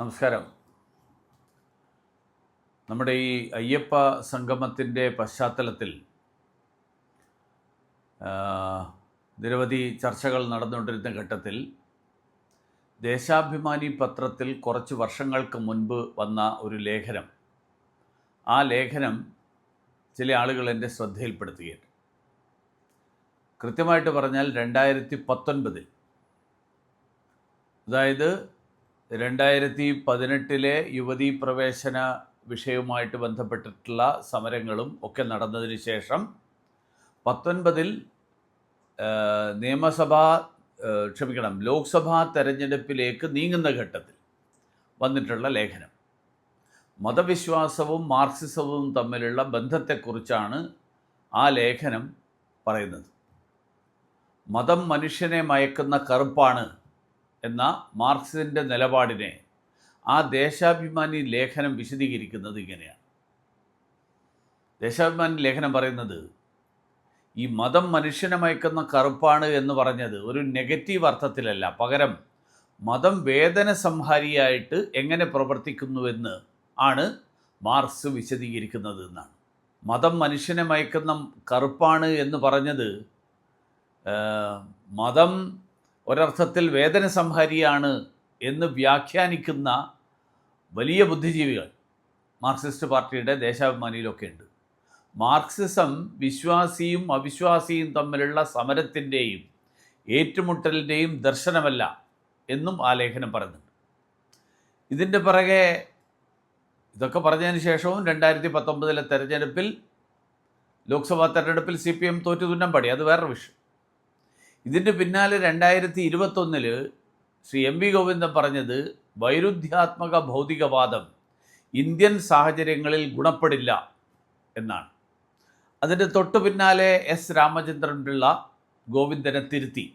നമസ്കാരം. നമ്മുടെ ഈ അയ്യപ്പ സംഗമത്തിന്റെ പശ്ചാത്തലത്തിൽ നിരവധി ചർച്ചകൾ നടന്നുകൊണ്ടിരുന്ന ഘട്ടത്തിൽ ദേശാഭിമാനി പത്രത്തിൽ കുറച്ച് വർഷങ്ങൾക്ക് മുൻപ് വന്ന ഒരു ലേഖനം. ആ ലേഖനം ചില ആളുകൾ എന്റെ ശ്രദ്ധയിൽപ്പെടുത്തുകയാണ്. കൃത്യമായിട്ട് പറഞ്ഞാൽ രണ്ടായിരത്തി പത്തൊൻപതിൽ അതായത് രണ്ടായിരത്തി പതിനെട്ടിലെ യുവതീ പ്രവേശന വിഷയവുമായിട്ട് ബന്ധപ്പെട്ടിട്ടുള്ള സമരങ്ങളും ഒക്കെ നടന്നതിന് ശേഷം പത്തൊൻപതിൽ നിയമസഭാ ക്ഷമിക്കണം ലോക്സഭാ തെരഞ്ഞെടുപ്പിലേക്ക് നീങ്ങുന്ന ഘട്ടത്തിൽ വന്നിട്ടുള്ള ലേഖനം. മതവിശ്വാസവും മാർക്സിസവും തമ്മിലുള്ള ബന്ധത്തെക്കുറിച്ചാണ് ആ ലേഖനം പറയുന്നത്. മതം മനുഷ്യനെ മയക്കുന്ന കറുപ്പാണ് എന്ന മാർക്സിന്റെ നിലപാടിനെ ആ ദേശാഭിമാനി ലേഖനം വിശദീകരിക്കുന്നത് ഇങ്ങനെയാണ്. ദേശാഭിമാനി ലേഖനം പറയുന്നത് ഈ മതം മനുഷ്യനെ മയക്കുന്ന കറുപ്പാണ് എന്ന് പറഞ്ഞത് ഒരു നെഗറ്റീവ് അർത്ഥത്തിലല്ല. പകരം മതം വേദന സംഹാരിയായിട്ട് എങ്ങനെ പ്രവർത്തിക്കുന്നുവെന്ന് ആണ് മാർക്സ് വിശദീകരിക്കുന്നത് എന്നാണ്. മതം മനുഷ്യനെ മയക്കുന്ന കറുപ്പാണ് എന്ന് പറഞ്ഞത് മതം ഒരർത്ഥത്തിൽ വേദന സംഹാരിയാണ് എന്ന് വ്യാഖ്യാനിക്കുന്ന വലിയ ബുദ്ധിജീവികൾ മാർക്സിസ്റ്റ് പാർട്ടിയുടെ ദേശാഭിമാനിയിലൊക്കെ ഉണ്ട് മാർക്സിസം വിശ്വാസിയും അവിശ്വാസിയും തമ്മിലുള്ള സമരത്തിന്റെയും ഏറ്റുമുട്ടലിന്റെയും ദർശനമല്ല എന്നും ആ ലേഖനം പറയുന്നുണ്ട്. ഇതിന്റെ പിറകെ ഇതൊക്കെ പറഞ്ഞതിന് ശേഷവും രണ്ടായിരത്തി പത്തൊമ്പതിലെ തെരഞ്ഞെടുപ്പിൽ ലോക്സഭാ തെരഞ്ഞെടുപ്പിൽ സി പി എം തോറ്റു തുന്നം പടി അത് വേറൊരു വിഷയം. ഇതിന്റെ പിന്നാലെ രണ്ടായിരത്തി ഇരുപത്തൊന്നിൽ ശ്രീ എം വി ഗോവിന്ദൻ പറഞ്ഞത് വൈരുദ്ധ്യാത്മക ഭൗതികവാദം ഇന്ത്യൻ സാഹചര്യങ്ങളിൽ ഗുണപ്പെടില്ല എന്നാണ്. അതിന്റെ തൊട്ടു പിന്നാലെ എസ് രാമചന്ദ്രൻ പിള്ള ഗോവിന്ദനെ തിരുത്തി.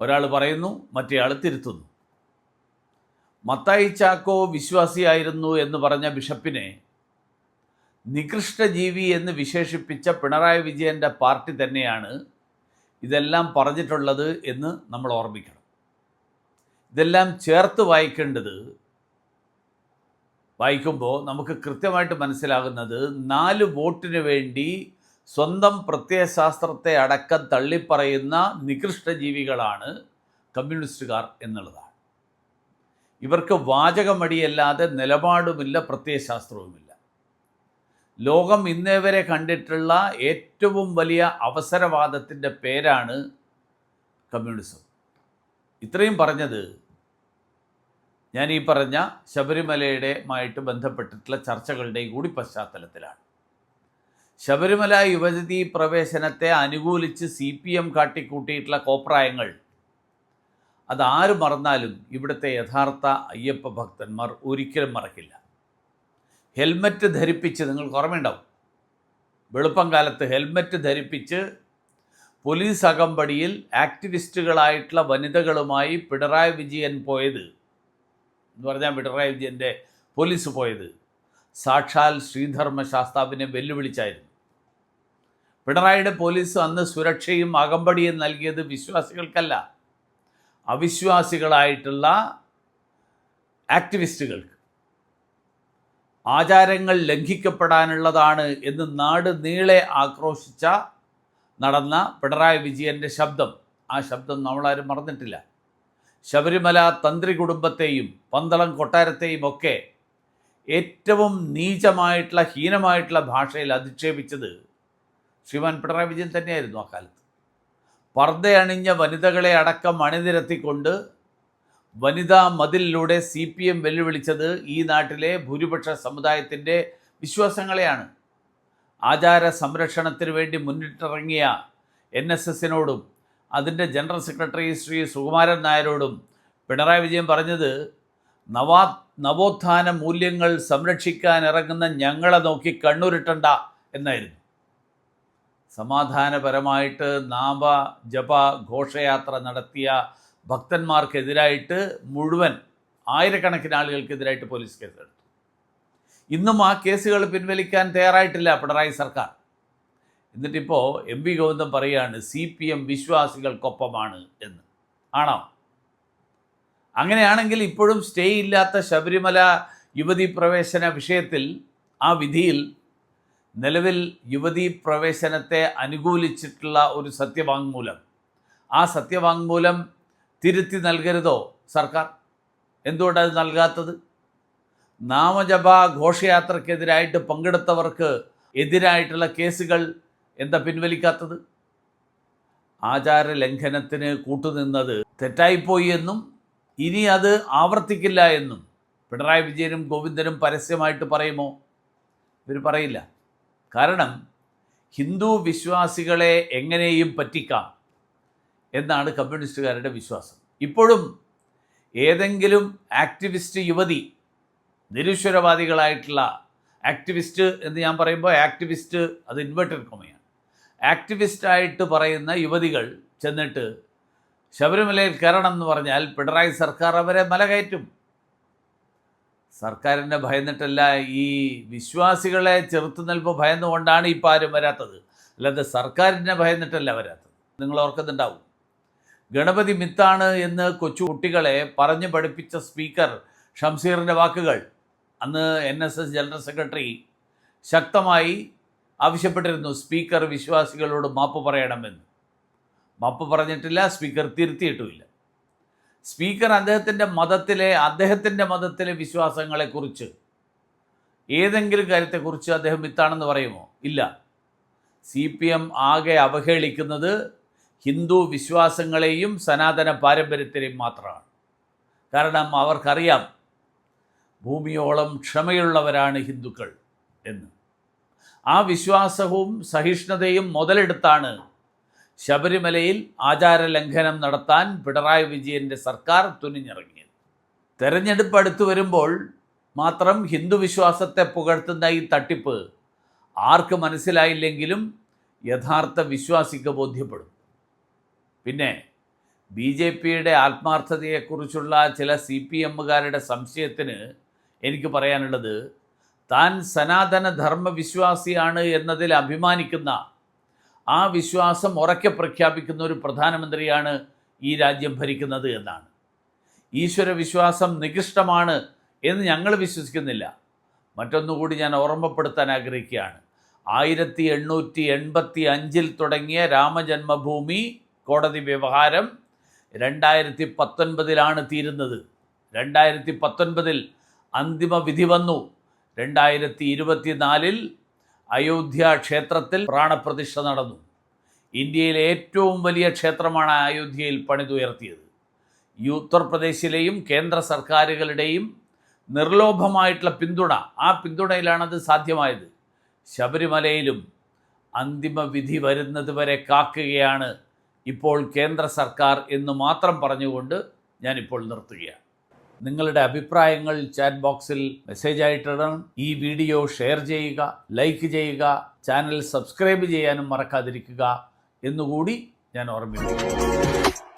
ഒരാൾ പറയുന്നു മറ്റേയാൾ തിരുത്തുന്നു. മത്തായി ചാക്കോ വിശ്വാസിയായിരുന്നു എന്ന് പറഞ്ഞ ബിഷപ്പിനെ നികൃഷ്ടജീവി എന്ന് വിശേഷിപ്പിച്ച പിണറായി വിജയന്റെ പാർട്ടി തന്നെയാണ് ഇതെല്ലാം പറഞ്ഞിട്ടുള്ളത് എന്ന് നമ്മൾ ഓർമ്മിക്കണം. ഇതെല്ലാം ചേർത്ത് വായിക്കേണ്ടത് വായിക്കുമ്പോൾ നമുക്ക് കൃത്യമായിട്ട് മനസ്സിലാകുന്നത് നാല് വോട്ടിന് വേണ്ടി സ്വന്തം പ്രത്യയശാസ്ത്രത്തെ അടക്കം തള്ളിപ്പറയുന്ന നികൃഷ്ടജീവികളാണ് കമ്മ്യൂണിസ്റ്റുകാർ എന്നുള്ളതാണ്. ഇവർക്ക് വാചകമടിയല്ലാതെ നിലപാടുമില്ല പ്രത്യയശാസ്ത്രവുമില്ല. ലോകം ഇന്നേ വരെ കണ്ടിട്ടുള്ള ഏറ്റവും വലിയ അവസരവാദത്തിന്റെ പേരാണ് കമ്മ്യൂണിസം. ഇത്രയും പറഞ്ഞത് ഞാൻ ഈ പറഞ്ഞ ശബരിമലയുടെ മായിട്ട് ബന്ധപ്പെട്ടിട്ടുള്ള ചർച്ചകളുടെയും കൂടി പശ്ചാത്തലത്തിലാണ്. ശബരിമല യുവജതി പ്രവേശനത്തെ അനുകൂലിച്ച് സി പി എം കാട്ടിക്കൂട്ടിയിട്ടുള്ള കോപ്രായങ്ങൾ അതാര് മറന്നാലും ഇവിടുത്തെ യഥാർത്ഥ അയ്യപ്പ ഭക്തന്മാർ ഒരിക്കലും മറക്കില്ല. ഹെൽമറ്റ് ധരിപ്പിച്ച് നിങ്ങൾക്ക് ഓർമ്മയുണ്ടാവും. വെളുപ്പം കാലത്ത് ഹെൽമറ്റ് ധരിപ്പിച്ച് പോലീസ് അകമ്പടിയിൽ ആക്ടിവിസ്റ്റുകളായിട്ടുള്ള വനിതകളുമായി പിണറായി വിജയൻ പോയത്. എന്ന് പറഞ്ഞാൽ പിണറായി വിജയന്റെ പോലീസ് പോയത്. സാക്ഷാൽ ശ്രീധർമ്മ ശാസ്താവിനെ വെല്ലുവിളിച്ചായിരുന്നു. പിണറായിയുടെ പോലീസ് അന്ന് സുരക്ഷയും അകമ്പടിയും നൽകിയത് വിശ്വാസികൾക്കല്ല. അവിശ്വാസികളായിട്ടുള്ള ആക്ടിവിസ്റ്റുകൾക്ക്. ആചാരങ്ങൾ ലംഘിക്കപ്പെടാനുള്ളതാണ് എന്ന് നാട് നീളെ ആക്രോശിച്ച നടന്ന പിണറായി വിജയന്റെ ശബ്ദം. ആ ശബ്ദം നമ്മളാരും മറന്നിട്ടില്ല. ശബരിമല തന്ത്രി കുടുംബത്തെയും പന്തളം കൊട്ടാരത്തെയും ഒക്കെ ഏറ്റവും നീചമായിട്ടുള്ള ഹീനമായിട്ടുള്ള ഭാഷയിൽ അധിക്ഷേപിച്ചത് ശ്രീമാൻ പിണറായി വിജയൻ തന്നെയായിരുന്നു അക്കാലത്ത് കാലത്ത്. പർദ്ദയണിഞ്ഞ വനിതകളെ അടക്കം അണിനിരത്തിക്കൊണ്ട് വനിതാ മതിലിലൂടെ സി പി എം വെല്ലുവിളിച്ചത് ഈ നാട്ടിലെ ഭൂരിപക്ഷ സമുദായത്തിന്റെ വിശ്വാസങ്ങളെയാണ്. ആചാര സംരക്ഷണത്തിന് വേണ്ടി മുന്നിട്ടിറങ്ങിയ എൻ എസ് എസിനോടും അതിന്റെ ജനറൽ സെക്രട്ടറി ശ്രീ സുകുമാരൻ നായരോടും പിണറായി വിജയൻ പറഞ്ഞത് നവാ നവോത്ഥാന മൂല്യങ്ങൾ സംരക്ഷിക്കാൻ ഇറങ്ങുന്ന ഞങ്ങളെ നോക്കി കണ്ണുരുട്ടണ്ട എന്നായിരുന്നു. സമാധാനപരമായിട്ട് നാമ ജപ ഘോഷയാത്ര നടത്തിയ ഭക്തന്മാർക്കെതിരായിട്ട് മുഴുവൻ ആയിരക്കണക്കിന് ആളുകൾക്കെതിരായിട്ട് പോലീസ് കേസെടുത്തു. ഇന്നും ആ കേസുകൾ പിൻവലിക്കാൻ തയ്യാറായിട്ടില്ല പിണറായി സർക്കാർ. എന്നിട്ടിപ്പോൾ എം വി ഗോവിന്ദൻ പറയുകയാണ് സി പി എം വിശ്വാസികൾക്കൊപ്പമാണ് എന്ന്. ആണോ? അങ്ങനെയാണെങ്കിൽ ഇപ്പോഴും സ്റ്റേ ഇല്ലാത്ത ശബരിമല യുവതി പ്രവേശന വിഷയത്തിൽ ആ വിധിയിൽ നിലവിൽ യുവതി പ്രവേശനത്തെ അനുകൂലിച്ചിട്ടുള്ള ഒരു സത്യവാങ്മൂലം. ആ സത്യവാങ്മൂലം തിരുത്തി നൽകരുതോ സർക്കാർ? എന്തുകൊണ്ടത് നൽകാത്തത്? നാമജപ ഘോഷയാത്രക്കെതിരായിട്ട് പങ്കെടുത്തവർക്ക് എതിരായിട്ടുള്ള കേസുകൾ എന്താ പിൻവലിക്കാത്തത്? ആചാര ലംഘനത്തിന് കൂട്ടുനിന്നത് തെറ്റായിപ്പോയി എന്നും ഇനി അത് ആവർത്തിക്കില്ല എന്നും. പിണറായി വിജയനും ഗോവിന്ദനും പരസ്യമായിട്ട് പറയുമോ? ഇവർ പറയില്ല. കാരണം ഹിന്ദു വിശ്വാസികളെ എങ്ങനെയും പറ്റിക്കാം. എന്നാണ് കമ്മ്യൂണിസ്റ്റുകാരുടെ വിശ്വാസം. ഇപ്പോഴും ഏതെങ്കിലും ആക്ടിവിസ്റ്റ് യുവതി നിരീശ്വരവാദികളായിട്ടുള്ള ആക്ടിവിസ്റ്റ് എന്ന് ഞാൻ പറയുമ്പോൾ ആക്ടിവിസ്റ്റ് അത് ഇൻവെർട്ടഡ് കൊമയാണ്. ആക്ടിവിസ്റ്റായിട്ട് പറയുന്ന യുവതികൾ ചെന്നിട്ട് ശബരിമലയിൽ കയറണം എന്ന് പറഞ്ഞാൽ പിണറായി സർക്കാർ അവരെ മല കയറ്റും. സർക്കാരിനെ ഭയന്നിട്ടല്ല ഈ വിശ്വാസികളെ ചെറുത്തു നിൽപ്പ് ഭയന്നുകൊണ്ടാണ് ഇപ്പോൾ ആരും വരാത്തത്. അല്ലാതെ സർക്കാരിനെ ഭയന്നിട്ടല്ല വരാത്തത്. നിങ്ങൾ ഓർക്കുന്നുണ്ടാവും. ഗണപതി മിത്താണ് എന്ന് കൊച്ചു കുട്ടികളെ പറഞ്ഞു പഠിപ്പിച്ച സ്പീക്കർ ഷംസീറിന്റെ വാക്കുകൾ. അന്ന് N S S general secretary ശക്തമായി ആവശ്യപ്പെട്ടിരുന്നു സ്പീക്കർ വിശ്വാസികളോട് മാപ്പ് പറയണമെന്ന്. മാപ്പ് പറഞ്ഞിട്ടില്ല സ്പീക്കർ തിരുത്തിയിട്ടുമില്ല. സ്പീക്കർ അദ്ദേഹത്തിന്റെ മതത്തിലെ അദ്ദേഹത്തിന്റെ മതത്തിലെ വിശ്വാസങ്ങളെക്കുറിച്ച് ഏതെങ്കിലും കാര്യത്തെക്കുറിച്ച് അദ്ദേഹം മിത്താണെന്ന് പറയുമോ? ഇല്ല. സി പി എം ആകെ അവഹേളിക്കുന്നത് ഹിന്ദു വിശ്വാസങ്ങളെയും സനാതന പാരമ്പര്യത്തെയും മാത്രമാണ്. കാരണം അവർക്കറിയാം ഭൂമിയോളം ക്ഷമയുള്ളവരാണ് ഹിന്ദുക്കൾ എന്ന്. ആ വിശ്വാസവും സഹിഷ്ണുതയും മുതലെടുത്താണ് ശബരിമലയിൽ ആചാര ലംഘനം നടത്താൻ പിണറായി വിജയന്റെ സർക്കാർ തുനിഞ്ഞിറങ്ങിയത്. തെരഞ്ഞെടുപ്പ് അടുത്തു വരുമ്പോൾ മാത്രം ഹിന്ദു വിശ്വാസത്തെ പുകഴ്ത്തുന്ന ഈ തട്ടിപ്പ് ആർക്ക് മനസ്സിലായില്ലെങ്കിലും യഥാർത്ഥ വിശ്വാസിക്ക് ബോധ്യപ്പെടും. പിന്നെ ബി ജെ പിയുടെ ആത്മാർത്ഥതയെക്കുറിച്ചുള്ള ചില സി പി എമ്മുകാരുടെ സംശയത്തിന് എനിക്ക് പറയാനുള്ളത് താൻ സനാതന ധർമ്മവിശ്വാസിയാണ് എന്നതിൽ അഭിമാനിക്കുന്ന ആ വിശ്വാസം ഉറക്കെ പ്രഖ്യാപിക്കുന്ന ഒരു പ്രധാനമന്ത്രിയാണ് ഈ രാജ്യം ഭരിക്കുന്നത് എന്നാണ്. ഈശ്വര വിശ്വാസം നികൃഷ്ടമാണ് എന്ന് ഞങ്ങൾ വിശ്വസിക്കുന്നില്ല. മറ്റൊന്നുകൂടി ഞാൻ ഓർമ്മപ്പെടുത്താൻ ആഗ്രഹിക്കുകയാണ്. ആയിരത്തി എണ്ണൂറ്റി എൺപത്തി അഞ്ചിൽ തുടങ്ങിയ രാമജന്മഭൂമി കോടതി വ്യവഹാരം രണ്ടായിരത്തി പത്തൊൻപതിലാണ് തീരുന്നത്. രണ്ടായിരത്തി പത്തൊൻപതിൽ അന്തിമ വിധി വന്നു. രണ്ടായിരത്തി ഇരുപത്തിനാലിൽ അയോധ്യ ക്ഷേത്രത്തിൽ പ്രാണപ്രതിഷ്ഠ നടന്നു. ഇന്ത്യയിലെ ഏറ്റവും വലിയ ക്ഷേത്രമാണ് അയോധ്യയിൽ പണിതുയർത്തിയത്. ഈ ഉത്തർപ്രദേശിലെയും കേന്ദ്ര സർക്കാരുകളുടെയും നിർലോഭമായിട്ടുള്ള പിന്തുണ ആ പിന്തുണയിലാണത് സാധ്യമായത്. ശബരിമലയിലും അന്തിമ വിധി വരുന്നത് വരെ കാക്കുകയാണ് ഇപ്പോൾ കേന്ദ്ര സർക്കാർ എന്ന് മാത്രം പറഞ്ഞുകൊണ്ട് ഞാനിപ്പോൾ നിർത്തുകയാണ്. നിങ്ങളുടെ അഭിപ്രായങ്ങൾ ചാറ്റ് ബോക്സിൽ മെസ്സേജ് ആയിട്ടിടണം. ഈ വീഡിയോ ഷെയർ ചെയ്യുക ലൈക്ക് ചെയ്യുക ചാനൽ സബ്സ്ക്രൈബ് ചെയ്യാനും മറക്കാതിരിക്കുക എന്നുകൂടി ഞാൻ ഓർമ്മിപ്പിക്കുന്നു.